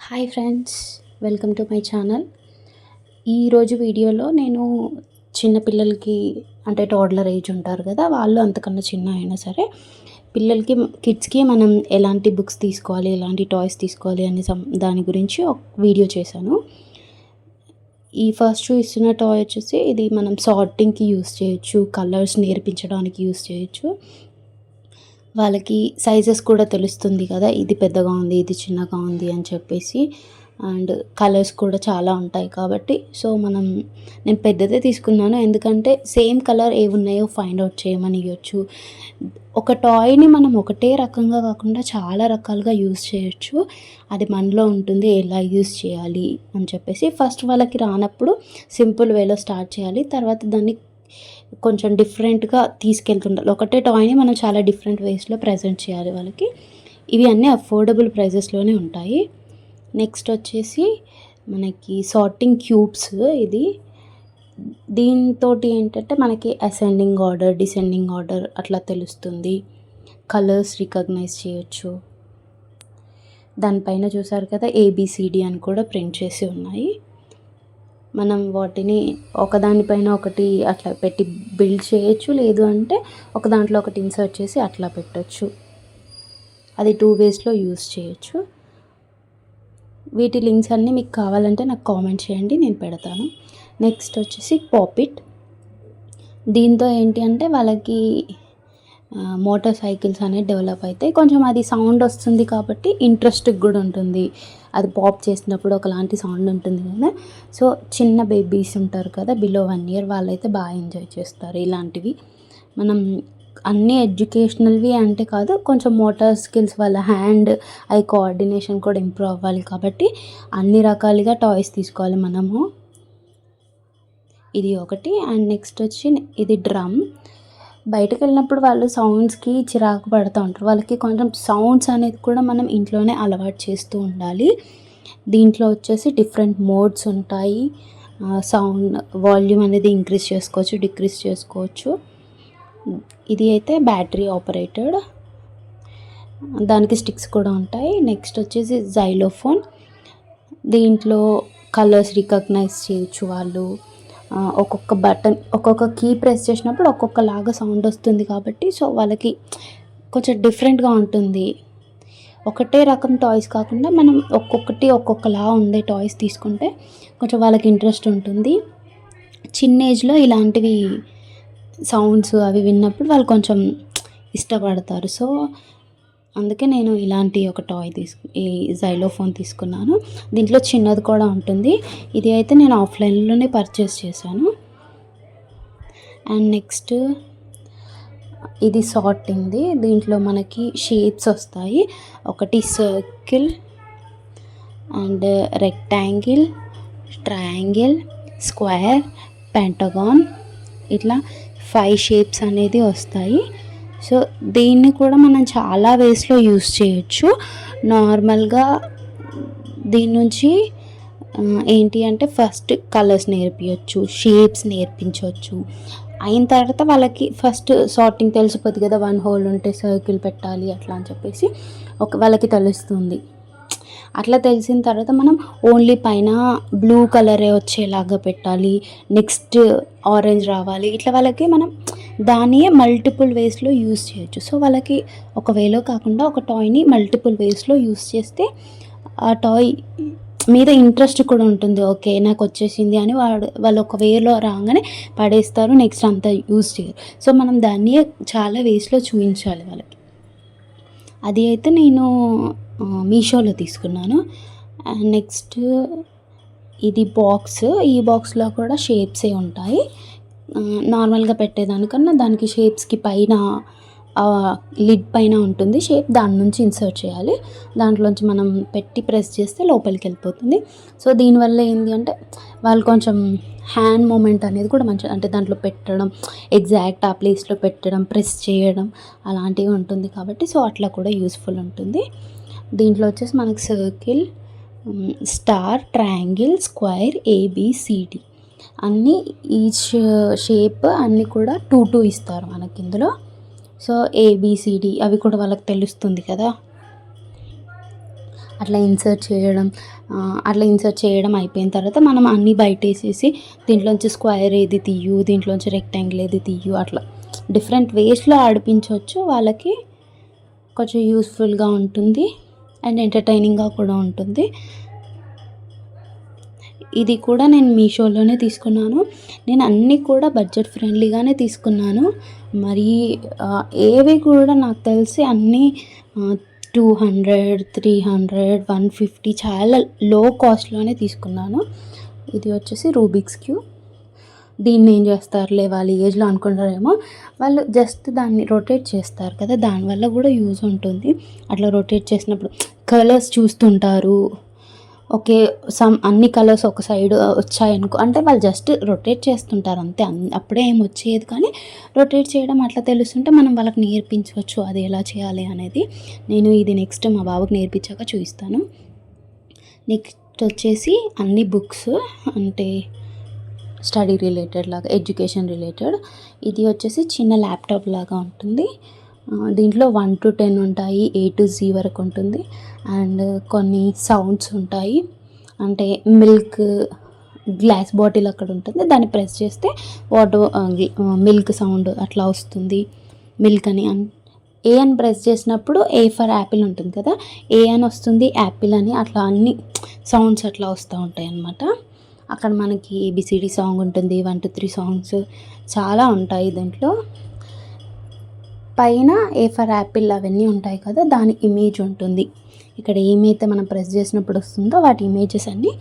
Hi friends welcome to my channel. ఈరోజు వీడియోలో నేను చిన్నపిల్లలకి అంటే టోడ్లర్ ఏజ్ ఉంటారు కదా వాళ్ళు అంతకన్నా చిన్న అయినా సరే పిల్లలకి కిడ్స్కి మనం ఎలాంటి బుక్స్ తీసుకోవాలి ఎలాంటి టాయ్స్ తీసుకోవాలి అనే సం దాని గురించి ఒక వీడియో చేశాను. ఈ ఫస్ట్ చూస్తున్న టాయ్ వచ్చేసి ఇది మనం సార్టింగ్కి యూస్ చేయొచ్చు కలర్స్ నేర్పించడానికి యూస్ చేయొచ్చు. వాళ్ళకి సైజెస్ కూడా తెలుస్తుంది కదా ఇది పెద్దగా ఉంది ఇది చిన్నగా ఉంది అని చెప్పేసి. అండ్ కలర్స్ కూడా చాలా ఉంటాయి కాబట్టి సో మనం నేను పెద్దదే తీసుకున్నాను. ఎందుకంటే సేమ్ కలర్ ఏవి ఉన్నాయో ఫైండ్ అవుట్ చేయమని ఇవ్వచ్చు. ఒక టాయ్ని మనం ఒకటే రకంగా కాకుండా చాలా రకాలుగా యూస్ చేయొచ్చు. అది మనలో ఉంటుంది ఎలా యూస్ చేయాలి అని చెప్పేసి. ఫస్ట్ వాళ్ళకి రానప్పుడు సింపుల్ వేలో స్టార్ట్ చేయాలి. తర్వాత దాన్ని కొంచెం డిఫరెంట్గా తీసుకెళ్తుండాలి. ఒకటే టాయ్ని మనం చాలా డిఫరెంట్ వేస్లో ప్రజెంట్ చేయాలి వాళ్ళకి. ఇవి అన్నీ అఫోర్డబుల్ ప్రైజెస్లోనే ఉంటాయి. నెక్స్ట్ వచ్చేసి మనకి సార్టింగ్ క్యూబ్స్ ఇది. దీంతో ఏంటంటే మనకి అసెండింగ్ ఆర్డర్ డిసెండింగ్ ఆర్డర్ అట్లా తెలుస్తుంది. కలర్స్ రికగ్నైజ్ చేయొచ్చు. దానిపైన చూసారు కదా ఏబిసిడి అని కూడా ప్రింట్ చేసి ఉన్నాయి. మనం వాటిని ఒకదానిపైన ఒకటి అట్లా పెట్టి బిల్డ్ చేయొచ్చు. లేదు అంటే ఒక దాంట్లో ఒకటి ఇన్సర్ట్ చేసి అట్లా పెట్టచ్చు. అది టూ వేస్లో యూస్ చేయొచ్చు. వీటి లింక్స్ అన్నీ మీకు కావాలంటే నాకు కామెంట్ చేయండి నేను పెడతాను. నెక్స్ట్ వచ్చేసి పాపిట్. దీంతో ఏంటి అంటే వాళ్ళకి మోటార్ సైకిల్స్ అనేవి డెవలప్ అవుతాయి. కొంచెం అది సౌండ్ వస్తుంది కాబట్టి ఇంట్రెస్ట్ కూడా ఉంటుంది. అది పాప్ చేసినప్పుడు ఒకలాంటి సౌండ్ ఉంటుంది కదా. సో చిన్న బేబీస్ ఉంటారు కదా బిలో వన్ ఇయర్ వాళ్ళైతే బాగా ఎంజాయ్ చేస్తారు ఇలాంటివి. మనం అన్ని ఎడ్యుకేషనల్వి అంటే కాదు కొంచెం మోటార్ స్కిల్స్ వాళ్ళ హ్యాండ్ ఐ కోఆర్డినేషన్ కూడా ఇంప్రూవ్ అవ్వాలి కాబట్టి అన్ని రకాలుగా టాయ్స్ తీసుకోవాలి మనము. ఇది ఒకటి. అండ్ నెక్స్ట్ వచ్చి ఇది డ్రమ్ బయటకు వెళ్ళినప్పుడు వాళ్ళు సౌండ్స్కి చిరాకు పడుతూ ఉంటారు. వాళ్ళకి కొంచెం సౌండ్స్ అనేది కూడా మనం ఇంట్లోనే అలవాటు చేస్తూ ఉండాలి. దీంట్లో వచ్చేసి డిఫరెంట్ మోడ్స్ ఉంటాయి. సౌండ్ వాల్యూమ్ అనేది ఇంక్రీజ్ చేసుకోవచ్చు డిక్రీజ్ చేసుకోవచ్చు. ఇది అయితే బ్యాటరీ ఆపరేటెడ్ దానికి స్టిక్స్ కూడా ఉంటాయి. నెక్స్ట్ వచ్చేసి జైలోఫోన్ దీంట్లో కలర్స్ రికగ్నైజ్ చేయొచ్చు వాళ్ళు. ఒక్కొక్క బటన్ ఒక్కొక్క కీ ప్రెస్ చేసినప్పుడు ఒక్కొక్కలాగా సౌండ్ వస్తుంది కాబట్టి సో వాళ్ళకి కొంచెం డిఫరెంట్గా ఉంటుంది. ఒకటే రకం టాయ్స్ కాకుండా మనం ఒక్కొక్కటి ఒక్కొక్కలా ఉండే టాయ్స్ తీసుకుంటే కొంచెం వాళ్ళకి ఇంట్రెస్ట్ ఉంటుంది. చిన్న ఏజ్లో ఇలాంటివి సౌండ్స్ అవి విన్నప్పుడు వాళ్ళు కొంచెం ఇష్టపడతారు. సో అందుకే నేను ఇలాంటి ఒక టాయ్ తీసుకు ఈ జైలోఫోన్ తీసుకున్నాను. దీంట్లో చిన్నది కూడా ఉంటుంది. ఇది అయితే నేను ఆఫ్లైన్లోనే పర్చేస్ చేశాను. అండ్ నెక్స్ట్ ఇది సార్టింగ్ది. దీంట్లో మనకి షేప్స్ వస్తాయి. ఒకటి circle and rectangle triangle square pentagon ఇట్లా ఫైవ్ షేప్స్ అనేది వస్తాయి. సో దీన్ని కూడా మనం చాలా వేస్లో యూస్ చేయొచ్చు. నార్మల్గా దీని నుంచి ఏంటి అంటే ఫస్ట్ కలర్స్ నేర్పించవచ్చు షేప్స్ నేర్పించవచ్చు అయిన తర్వాత వాళ్ళకి ఫస్ట్ సార్టింగ్ తెలిసిపోతుంది కదా వన్ హోల్ ఉంటే సర్కిల్ పెట్టాలి అట్లా అని చెప్పేసి ఒక వాళ్ళకి తెలుస్తుంది. అట్లా తెలిసిన తర్వాత మనం ఓన్లీ పైన బ్లూ కలరే వచ్చేలాగా పెట్టాలి నెక్స్ట్ ఆరెంజ్ రావాలి. ఇట్లా వాళ్ళకి మనం దాన్ని మల్టిపుల్ వేస్లో యూస్ చేయొచ్చు. సో వాళ్ళకి ఒక వేలో కాకుండా ఒక టాయ్ని మల్టిపుల్ వేస్లో యూస్ చేస్తే ఆ టాయ్ మీద ఇంట్రెస్ట్ కూడా ఉంటుంది. ఓకే నాకు వచ్చేసింది అని వాడు వాళ్ళు ఒక వేలో రాగానే పడేస్తారు నెక్స్ట్ అంతా యూజ్ చేయరు. సో మనం దాన్ని చాలా వేస్లో చూపించాలి వాళ్ళకి. అది అయితే నేను మీషోలో తీసుకున్నాను. నెక్స్ట్ ఇది బాక్స్. ఈ బాక్స్లో కూడా షేప్సే ఉంటాయి. నార్మల్గా పెట్టేదానికన్నా దానికి షేప్స్కి పైన లిడ్ పైన ఉంటుంది. షేప్ దాని నుంచి ఇన్సర్ట్ చేయాలి. దాంట్లోంచి మనం పెట్టి ప్రెస్ చేస్తే లోపలికి వెళ్ళిపోతుంది. సో దీనివల్ల ఏంటి అంటే వాళ్ళు కొంచెం హ్యాండ్ మూమెంట్ అనేది కూడా మంచిగా అంటే దాంట్లో పెట్టడం ఎగ్జాక్ట్ ఆ ప్లేస్లో పెట్టడం ప్రెస్ చేయడం అలాంటివి ఉంటుంది కాబట్టి సో అట్లా కూడా యూస్ఫుల్ ఉంటుంది. దీంట్లో వచ్చేసి మనకి circle star triangle square ABCD అన్నీ ఈచ్ షేప్ అన్నీ కూడా టూ టూ ఇస్తారు మనకి ఇందులో. సో ఏబిసిడి అవి కూడా వాళ్ళకి తెలుస్తుంది కదా. అట్లా ఇన్సర్ట్ చేయడం అట్లా ఇన్సర్ట్ చేయడం అయిపోయిన తర్వాత మనం అన్నీ బయట వేసేసి దీంట్లోంచి స్క్వేర్ ఏది తీయు దీంట్లోంచి రెక్టాంగిల్ ఏది తీయు అట్లా. డిఫరెంట్ వేస్లో ఆడిపించవచ్చు. వాళ్ళకి కొంచెం యూస్ఫుల్గా ఉంటుంది. అండ్ ఎంటర్టైనింగ్గా కూడా ఉంటుంది. ఇది కూడా నేను మీషోలోనే తీసుకున్నాను. నేను అన్నీ కూడా బడ్జెట్ ఫ్రెండ్లీగానే తీసుకున్నాను. మరి ఏవి కూడా నాకు తెలిసి అన్నీ two hundred three hundred one fifty చాలా లో కాస్ట్లోనే తీసుకున్నాను. ఇది వచ్చేసి రూబిక్స్ క్యూ దీన్ని ఏం చేస్తారులే వాళ్ళ ఏజ్లో అనుకుంటారేమో వాళ్ళు జస్ట్ దాన్ని రొటేట్ చేస్తారు కదా దానివల్ల కూడా యూజ్ ఉంటుంది. అట్లా రొటేట్ చేసినప్పుడు కలర్స్ చూస్తుంటారు. ఓకే సమ్ అన్ని కలర్స్ ఒక సైడ్ వచ్చాయనుకో అంటే వాళ్ళు జస్ట్ రొటేట్ చేస్తుంటారు అంతే. అన్- అప్పుడే ఏం వచ్చేది కానీ రొటేట్ చేయడం అట్లా తెలుస్తుంటే మనం వాళ్ళకి నేర్పించవచ్చు అది ఎలా చేయాలి అనేది. నేను ఇది నెక్స్ట్ మా బాబుకి నేర్పించాక చూపిస్తాను. నెక్స్ట్ వచ్చేసి అన్ని బుక్స్ అంటే స్టడీ రిలేటెడ్ లాగా ఎడ్యుకేషన్ రిలేటెడ్. ఇది వచ్చేసి చిన్న ల్యాప్టాప్ లాగా ఉంటుంది. దీంట్లో వన్ టు టెన్ ఉంటాయి ఏ టు జీ వరకు ఉంటుంది. అండ్ కొన్ని సౌండ్స్ ఉంటాయి. అంటే మిల్క్ గ్లాస్ బాటిల్ అక్కడ ఉంటుంది. దాన్ని ప్రెస్ చేస్తే వాటర్ మిల్క్ సౌండ్ అట్లా వస్తుంది. మిల్క్ అని అన్ ఏ అని ప్రెస్ చేసినప్పుడు ఏ ఫర్ యాపిల్ ఉంటుంది కదా? ఏ అని వస్తుంది యాపిల్ అని అట్లా అన్ని సౌండ్స్ అట్లా వస్తూ ఉంటాయి అన్నమాట అక్కడ మనకి ఏబిసిడి సాంగ్ ఉంటుంది వన్ టూ త్రీ సాంగ్స్ చాలా ఉంటాయి దీంట్లో. పైన ఏ ఫర్ యాపిల్ అవన్నీ ఉంటాయి కదా దాని ఇమేజ్ ఉంటుంది. ఇక్కడ ఏమైతే మనం ప్రెస్ చేసినప్పుడు వస్తుందో వాటి ఇమేజెస్ అన్నీ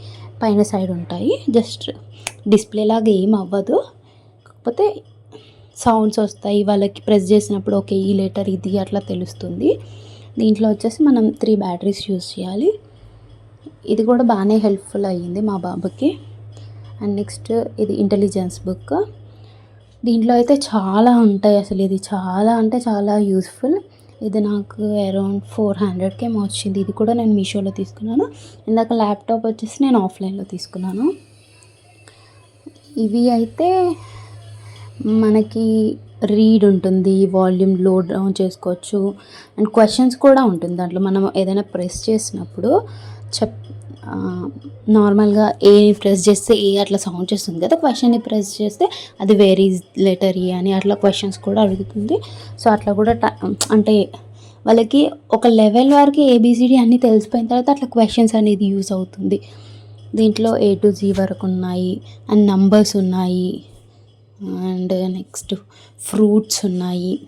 పైన సైడ్ ఉంటాయి. జస్ట్ డిస్ప్లే లాగా ఏం అవ్వదు. కాకపోతే సౌండ్స్ వస్తాయి వాళ్ళకి ప్రెస్ చేసినప్పుడు ఓకే ఈ లెటర్ ఇది అట్లా తెలుస్తుంది. దీంట్లో వచ్చేసి మనం త్రీ బ్యాటరీస్ యూస్ చేయాలి. ఇది కూడా బాగానే హెల్ప్ఫుల్ అయ్యింది మా బాబుకి. అండ్ నెక్స్ట్ ఇది ఇంటెలిజెన్స్ బుక్ దీంట్లో అయితే చాలా ఉంటాయి అసలు ఇది. చాలా అంటే చాలా యూస్ఫుల్ ఇది నాకు అరౌండ్ ఫోర్ హండ్రెడ్కి ఏమో వచ్చింది. ఇది కూడా నేను మీషోలో తీసుకున్నాను. ఇందాక ల్యాప్టాప్ వచ్చేసి నేను ఆఫ్లైన్లో తీసుకున్నాను. ఇవి అయితే మనకి రీడ్ ఉంటుంది వాల్యూమ్ లోడ్ డౌన్ చేసుకోవచ్చు. అండ్ క్వశ్చన్స్ కూడా ఉంటుంది. దాంట్లో మనం ఏదైనా ప్రెస్ చేసినప్పుడు చెప్ నార్మల్గా ఏ ప్రెస్ చేస్తే ఏ అట్లా సౌండ్ చేస్తుంది. కదా క్వశ్చన్ని ప్రెస్ చేస్తే అది వేరీ లెటర్ ఏ అని అట్లా క్వశ్చన్స్ కూడా అడుగుతుంది. సో అట్లా కూడా ట- అంటే వాళ్ళకి ఒక లెవెల్ వరకు ఏబిసిడి అన్నీ తెలిసిపోయిన తర్వాత అట్లా క్వశ్చన్స్ అనేది యూస్ అవుతుంది. దీంట్లో ఏ టు జీ వరకు ఉన్నాయి అండ్ నంబర్స్ ఉన్నాయి అండ్ నెక్స్ట్ ఫ్రూట్స్ ఉన్నాయి.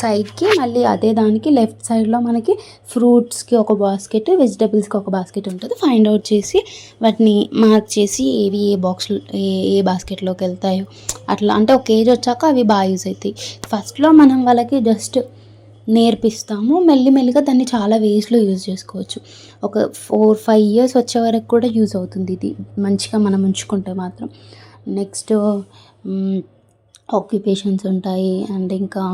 సైడ్కి మళ్ళీ అదే దానికి లెఫ్ట్ సైడ్లో మనకి ఫ్రూట్స్కి ఒక బాస్కెట్ వెజిటబుల్స్కి ఒక బాస్కెట్ ఉంటుంది. ఫైండ్ అవుట్ చేసి వాటిని మార్క్ చేసి ఏవి ఏ బాక్స్ ఏ ఏ బాస్కెట్లోకి వెళ్తాయో. అట్లా అంటే ఒక ఏజ్ వచ్చాక అవి బాగా యూజ్ అవుతాయి ఫస్ట్లో మనం వాళ్ళకి జస్ట్ నేర్పిస్తాము. మెల్లిమెల్లిగా దాన్ని చాలా వేస్లో యూజ్ చేసుకోవచ్చు. ఒక ఫోర్ ఫైవ్ ఇయర్స్ వచ్చే వరకు కూడా యూజ్ అవుతుంది ఇది. మంచిగా మనం ఉంచుకుంటే మాత్రం. నెక్స్ట్ ఆక్యుపేషన్స్ ఉంటాయి. అండ్ ఇంకా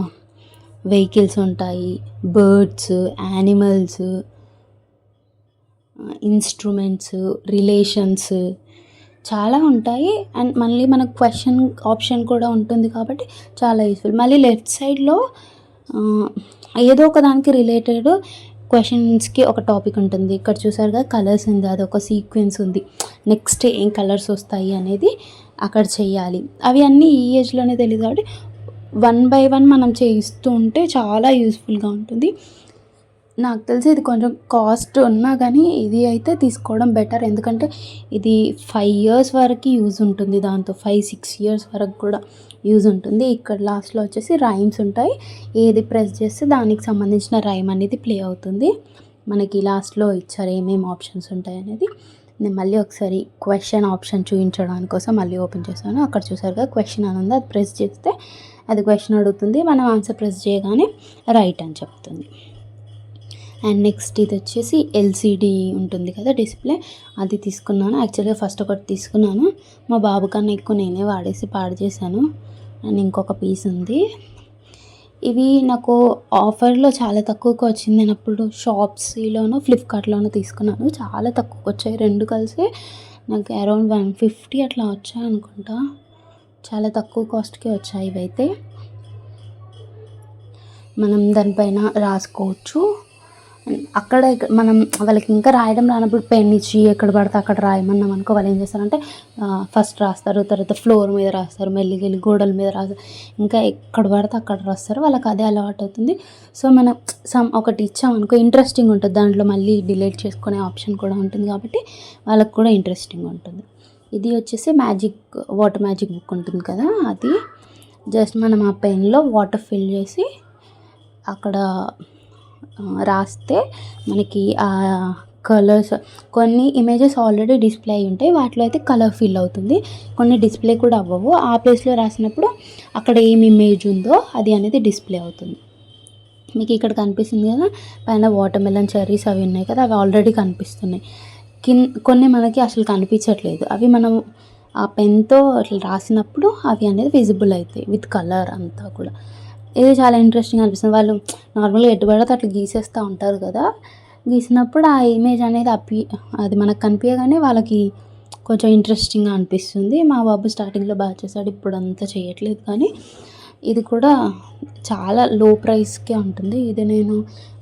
వెహికల్స్ ఉంటాయి. బర్డ్స్ యానిమల్స్ ఇన్స్ట్రుమెంట్స్ రిలేషన్స్ చాలా ఉంటాయి. అండ్ మళ్ళీ మనకు క్వశ్చన్ ఆప్షన్ కూడా ఉంటుంది కాబట్టి చాలా యూస్ఫుల్ మళ్ళీ లెఫ్ట్ సైడ్లో ఏదో ఒక దానికి రిలేటెడ్ క్వశ్చన్స్కి ఒక టాపిక్ ఉంటుంది. ఇక్కడ చూసారుగా కలర్స్ ఉంది అది ఒక సీక్వెన్స్ ఉంది. నెక్స్ట్ ఏం కలర్స్ వస్తాయి అనేది అక్కడ చేయాలి అవి అన్నీ ఈ ఏజ్లోనే తెలియదు కాబట్టి వన్ బై వన్ మనం చేయిస్తూ ఉంటే చాలా యూస్ఫుల్గా ఉంటుంది. నాకు తెలిసి ఇది కొంచెం కాస్ట్ ఉన్నా కానీ ఇది అయితే తీసుకోవడం బెటర్. ఎందుకంటే ఇది ఫైవ్ ఇయర్స్ వరకు యూజ్ ఉంటుంది దాంతో. ఫైవ్ సిక్స్ ఇయర్స్ వరకు కూడా యూజ్ ఉంటుంది. ఇక్కడ లాస్ట్లో వచ్చేసి రైమ్స్ ఉంటాయి. ఏది ప్రెస్ చేస్తే దానికి సంబంధించిన రైమ్ అనేది ప్లే అవుతుంది. మనకి లాస్ట్లో ఇచ్చారు ఏమేమి ఆప్షన్స్ ఉంటాయి అనేది. నేను మళ్ళీ ఒకసారి క్వశ్చన్ ఆప్షన్ చూపించడానికి కోసం మళ్ళీ ఓపెన్ చేశాను. అక్కడ చూసారుగా క్వశ్చన్ అని ఉంది. అది ప్రెస్ చేస్తే అది క్వశ్చన్ అడుగుతుంది. మనం ఆన్సర్ ప్రెస్ చేయగానే రైట్ అని చెప్తుంది. అండ్ నెక్స్ట్ ఇది వచ్చేసి ఎల్సిడి ఉంటుంది కదా డిస్ప్లే అది తీసుకున్నాను. యాక్చువల్గా ఫస్ట్ ఒకటి తీసుకున్నాను. మా బాబు కన్నా ఎక్కువ నేనే వాడేసి పాడు చేశాను. అండ్ ఇంకొక పీస్ ఉంది. ఇవి నాకు ఆఫర్లో చాలా తక్కువకి వచ్చింది. నేను అప్పుడు షాప్స్లోనూ ఫ్లిప్కార్ట్లోనూ తీసుకున్నాను. చాలా తక్కువకి వచ్చాయి. రెండు కలిసి నాకు అరౌండ్ వన్ ఫిఫ్టీ అట్లా వచ్చాయి అనుకుంటా. చాలా తక్కువ కాస్ట్కి వచ్చాయి ఇవైతే. మనం దానిపైన రాసుకోవచ్చు. అక్కడ మనం వాళ్ళకి ఇంకా రాయడం రానప్పుడు పెన్ ఇచ్చి ఎక్కడ పడితే అక్కడ రాయమన్నాం అనుకో వాళ్ళు ఏం చేస్తారంటే ఫస్ట్ రాస్తారు తర్వాత ఫ్లోర్ మీద రాస్తారు మెల్లిగెళ్ళి గోడల మీద రాస్తారు. ఇంకా ఎక్కడ పడితే అక్కడ రాస్తారు. వాళ్ళకి అదే అలవాటు అవుతుంది. సో మనం సమ్ ఒకటి ఇచ్చామనుకో ఇంట్రెస్టింగ్ ఉంటుంది. దాంట్లో మళ్ళీ డిలీట్ చేసుకునే ఆప్షన్ కూడా ఉంటుంది కాబట్టి వాళ్ళకి కూడా ఇంట్రెస్టింగ్ ఉంటుంది. ఇది వచ్చేసి మ్యాజిక్ వాటర్ మ్యాజిక్ బుక్ ఉంటుంది కదా అది. జస్ట్ మనం ఆ పెన్లో వాటర్ ఫిల్ చేసి అక్కడ రాస్తే మనకి ఆ కలర్స్ కొన్ని ఇమేజెస్ ఆల్రెడీ డిస్ప్లే అయి ఉంటాయి. వాటిలో అయితే కలర్ ఫిల్ అవుతుంది. కొన్ని డిస్ప్లే కూడా అవ్వవు. ఆ ప్లేస్లో రాసినప్పుడు అక్కడ ఏం ఇమేజ్ ఉందో అది అనేది డిస్ప్లే అవుతుంది. మీకు ఇక్కడ కనిపిస్తుంది కదా పైన వాటర్ మెలన్ చెర్రీస్ అవి ఉన్నాయి కదా అవి ఆల్రెడీ కనిపిస్తున్నాయి. కిన్ కొన్ని మనకి అసలు కనిపించట్లేదు. అవి మనం ఆ పెన్తో అట్లా రాసినప్పుడు అవి అనేది విజిబుల్ అవుతాయి విత్ కలర్ అంతా కూడా. ఇది చాలా ఇంట్రెస్టింగ్ అనిపిస్తుంది. వాళ్ళు నార్మల్గా ఎటు పడితే అట్లా గీసేస్తూ ఉంటారు కదా. గీసినప్పుడు ఆ ఇమేజ్ అనేది అప్పి అది మనకు కనిపించగానే వాళ్ళకి కొంచెం ఇంట్రెస్టింగ్గా అనిపిస్తుంది. మా బాబు స్టార్టింగ్లో బాగా చేశాడు ఇప్పుడు అంతా చేయట్లేదు కానీ ఇది కూడా చాలా లో ప్రైస్కే ఉంటుంది. ఇది నేను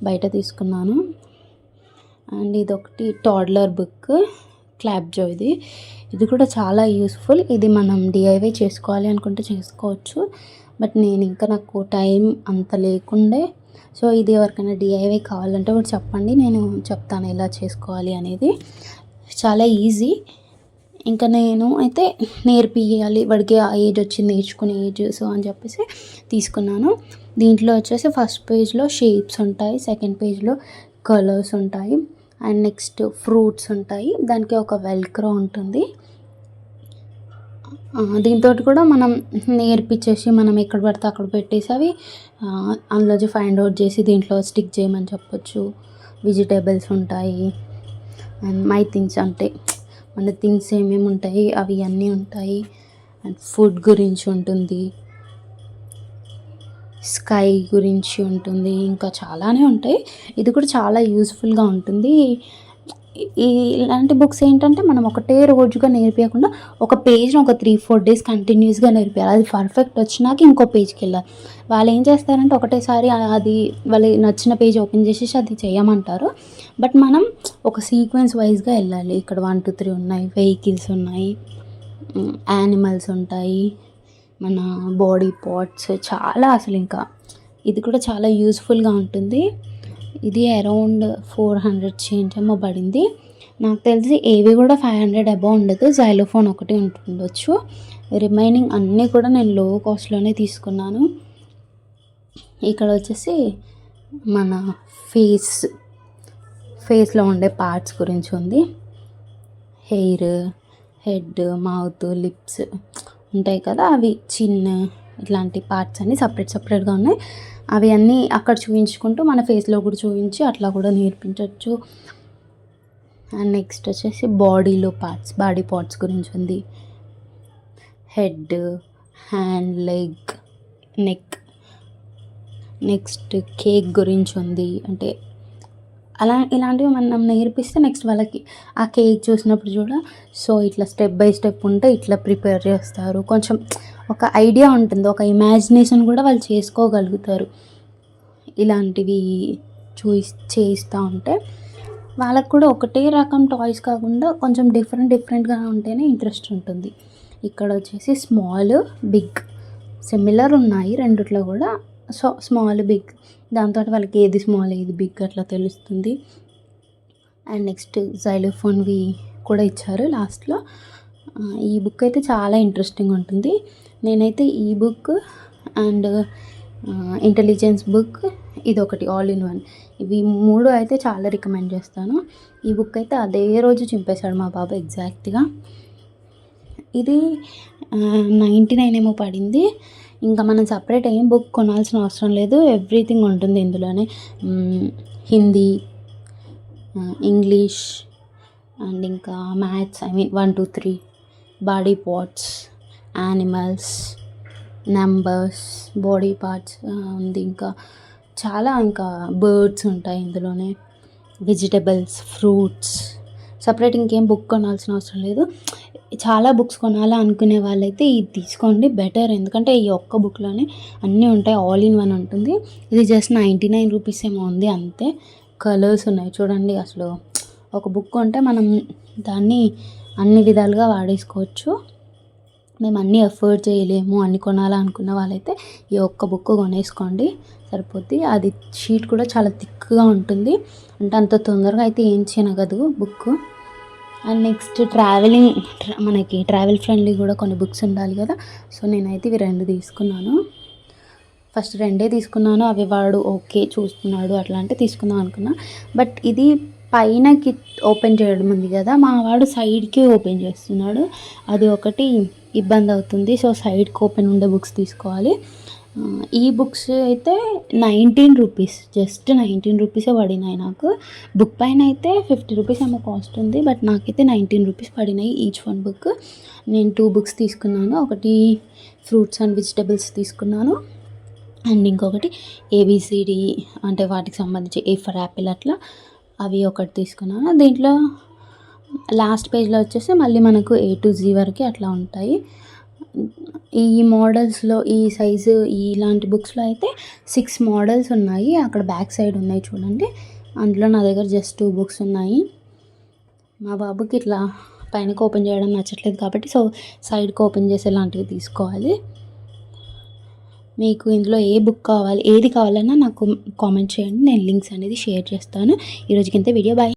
బయట తీసుకున్నాను. అండ్ ఇదొకటి టాడ్లర్ బుక్ క్లాప్ జో ఇది. ఇది కూడా చాలా యూస్ఫుల్ ఇది మనం డిఐవై చేసుకోవాలి అనుకుంటే చేసుకోవచ్చు. బట్ నేను ఇంకా నాకు టైం అంత లేకుండే. సో ఇది ఎవరికైనా డిఐవై కావాలంటే కూడా చెప్పండి. నేను చెప్తాను ఎలా చేసుకోవాలి అనేది. చాలా ఈజీ ఇంకా నేను అయితే నేర్పియాలి వాడికి ఆ ఏజ్ వచ్చింది నేర్చుకునే ఏజ్ సో అని చెప్పేసి తీసుకున్నాను. దీంట్లో వచ్చేసి ఫస్ట్ పేజ్లో షేప్స్ ఉంటాయి. సెకండ్ పేజ్లో కలర్స్ ఉంటాయి. అండ్ నెక్స్ట్ ఫ్రూట్స్ ఉంటాయి. దానికి ఒక వెల్క్రో ఉంటుంది. దీంతో కూడా మనం నేర్పించేసి మనం ఎక్కడ పడితే అక్కడ పెట్టేసి అవి అందులోంచి ఫైండ్ అవుట్ చేసి దీంట్లో స్టిక్ చేయమని చెప్పొచ్చు. వెజిటేబుల్స్ ఉంటాయి. అండ్ మై థింగ్స్ అంటే మన థింగ్స్ ఏమేమి ఉంటాయి అవి అన్నీ ఉంటాయి. అండ్ ఫుడ్ గురించి ఉంటుంది. స్కై గురించి ఉంటుంది ఇంకా చాలానే ఉంటాయి. ఇది కూడా చాలా యూస్ఫుల్గా ఉంటుంది. ఈ ఇలాంటి బుక్స్ ఏంటంటే మనం ఒకటే రోజుగా నేర్పించకుండా ఒక పేజ్ని ఒక త్రీ ఫోర్ డేస్ కంటిన్యూస్గా నేర్పించాలి అది పర్ఫెక్ట్ వచ్చినాక ఇంకో పేజ్కి వెళ్ళాలి. వాళ్ళు ఏం చేస్తారంటే ఒకటేసారి అది వాళ్ళు నచ్చిన పేజ్ ఓపెన్ చేసేసి అది చేయమంటారు. బట్ మనం ఒక సీక్వెన్స్ వైజ్గా వెళ్ళాలి. ఇక్కడ వన్ టూ త్రీ ఉన్నాయి వెహికల్స్ ఉన్నాయి యానిమల్స్ ఉంటాయి మన బాడీ పార్ట్స్ చాలా అసలు ఇంకా ఇది కూడా చాలా యూస్ఫుల్గా ఉంటుంది. ఇది అరౌండ్ ఫోర్ హండ్రెడ్ చేంజ్ ఏమో పడింది. నాకు తెలిసి ఏవి కూడా ఫైవ్ హండ్రెడ్ అబౌవ్ ఉండదు. జైలోఫోన్ ఒకటి ఉంటుండొచ్చు. రిమైనింగ్ అన్నీ కూడా నేను లో కాస్ట్లోనే తీసుకున్నాను. ఇక్కడ వచ్చేసి మన ఫేస్ ఫేస్లో ఉండే పార్ట్స్ గురించి ఉంది. హెయిర్ హెడ్ మౌత్ లిప్స్ ఉంటాయి కదా అవి చిన్న ఇట్లాంటి పార్ట్స్ అన్నీ సపరేట్ సపరేట్గా ఉన్నాయి. అవి అన్నీ అక్కడ చూపించుకుంటూ మన ఫేస్లో కూడా చూపించి అట్లా కూడా నేర్పించవచ్చు అండ్ నెక్స్ట్ వచ్చేసి బాడీలో పార్ట్స్ బాడీ పార్ట్స్ గురించి ఉంది. Head hand leg neck. Next cake గురించి ఉంది. అంటే అలా ఇలాంటివి మనం నేర్పిస్తే నెక్స్ట్ వాళ్ళకి ఆ కేక్ చూసినప్పుడు కూడా సో ఇట్లా స్టెప్ బై స్టెప్ ఉంటే ఇట్లా ప్రిపేర్ చేస్తారు. కొంచెం ఒక ఐడియా ఉంటుంది. ఒక ఇమాజినేషన్ కూడా వాళ్ళు చేసుకోగలుగుతారు. ఇలాంటివి చూ చేయిస్తూ ఉంటే వాళ్ళకు కూడా ఒకటే రకం టాయ్స్ కాకుండా కొంచెం డిఫరెంట్ డిఫరెంట్గా ఉంటేనే ఇంట్రెస్ట్ ఉంటుంది. ఇక్కడ వచ్చేసి స్మాల్ బిగ్ సిమిలర్ ఉన్నాయి. రెండిట్లో కూడా సో స్మాల్ బిగ్. దాంతో వాళ్ళకి ఏది స్మాల్ ఏది బిగ్ అట్లా తెలుస్తుంది. అండ్ నెక్స్ట్ జైలోఫోన్వి కూడా ఇచ్చారు లాస్ట్లో. ఈ బుక్ అయితే చాలా ఇంట్రెస్టింగ్ ఉంటుంది. నేనైతే ఈ బుక్ అండ్ ఇంటెలిజెన్స్ బుక్ ఇది ఒకటి ఆల్ ఇన్ వన్ ఇవి మూడు అయితే చాలా రికమెండ్ చేస్తాను. ఈ బుక్ అయితే అదే రోజు చింపేశాడు మా బాబు ఎగ్జాక్ట్గా. ఇది నైంటీ నైన్ ఏమో పడింది. ఇంకా మనం సపరేట్ ఏం బుక్ కొనాల్సిన అవసరం లేదు. ఎవ్రీథింగ్ ఉంటుంది ఇందులోనే. హిందీ ఇంగ్లీష్ అండ్ ఇంకా maths I mean one two three body parts animals numbers body parts ఉంది ఇంకా. చాలా ఇంకా బర్డ్స్ ఉంటాయి ఇందులోనే. వెజిటబుల్స్ ఫ్రూట్స్ సపరేట్ ఇంకేం బుక్ కొనాల్సిన అవసరం లేదు. చాలా బుక్స్ కొనాలా అనుకునే వాళ్ళైతే ఇది తీసుకోండి బెటర్. ఎందుకంటే ఈ ఒక్క బుక్లోనే అన్నీ ఉంటాయి ఆల్ ఇన్ వన్ ఉంటుంది. ఇది జస్ట్ నైంటీ నైన్ రూపీస్ ఏమో ఉంది అంతే. కలర్స్ ఉన్నాయి చూడండి అసలు ఒక బుక్ ఉంటే మనం దాన్ని అన్ని విధాలుగా వాడేసుకోవచ్చు. మేము అన్నీ అఫోర్డ్ చేయలేము అన్ని కొనాలనుకున్న వాళ్ళైతే ఈ ఒక్క బుక్ కొనేసుకోండి సరిపోద్ది. అది షీట్ కూడా చాలా థిక్గా ఉంటుంది. అంటే అంత తొందరగా అయితే ఏం చేయనగదు బుక్ అండ్ నెక్స్ట్ ట్రావెలింగ్ మనకి ట్రావెల్ ఫ్రెండ్లీ కూడా కొన్ని బుక్స్ ఉండాలి కదా. సో నేనైతే ఇవి రెండు తీసుకున్నాను. ఫస్ట్ రెండే తీసుకున్నాను. అవి వాడు ఓకే చూస్తున్నాడు అట్లా అంటే తీసుకుందాం అనుకున్నా. బట్ ఇది పైన కిట్ ఓపెన్ చేయడం ఉంది కదా మా వాడు సైడ్కి ఓపెన్ చేస్తున్నాడు. అది ఒకటి ఇబ్బంది అవుతుంది. సో సైడ్కి ఓపెన్ ఉండే బుక్స్ తీసుకోవాలి. ఈ బుక్స్ అయితే నైన్టీన్ రూపీస్ జస్ట్ నైన్టీన్ రూపీసే పడినాయి నాకు. బుక్ పైన అయితే ఫిఫ్టీ రూపీస్ ఏమో కాస్ట్ ఉంది బట్ నాకైతే నైన్టీన్ రూపీస్ పడినాయి ఈచ్ వన్ బుక్. నేను టూ బుక్స్ తీసుకున్నాను ఒకటి ఫ్రూట్స్ అండ్ వెజిటబుల్స్ తీసుకున్నాను అండ్ ఇంకొకటి ఏబిసిడి అంటే వాటికి సంబంధించి ఏ ఫర్ యాపిల్ అట్లా అవి ఒకటి తీసుకున్నాను. దీంట్లో లాస్ట్ పేజ్లో వచ్చేసి మళ్ళీ మనకు ఏ టు జీ వరకు అట్లా ఉంటాయి. ఈ మోడల్స్లో ఈ సైజు ఇలాంటి బుక్స్లో అయితే సిక్స్ మోడల్స్ ఉన్నాయి. అక్కడ బ్యాక్ సైడ్ ఉన్నాయి చూడండి. అందులో నా దగ్గర జస్ట్ టూ బుక్స్ ఉన్నాయి. మా బాబుకి ఇట్లా పైనకి ఓపెన్ చేయడం నచ్చట్లేదు కాబట్టి సో సైడ్కి ఓపెన్ చేసేలాంటివి తీసుకోవాలి. మీకు ఇందులో ఏ బుక్ కావాలి ఏది కావాలన్నా నాకు కామెంట్ చేయండి. నేను లింక్స్ అనేది షేర్ చేస్తాను. ఈరోజుకి ఇంతే వీడియో బాయ్.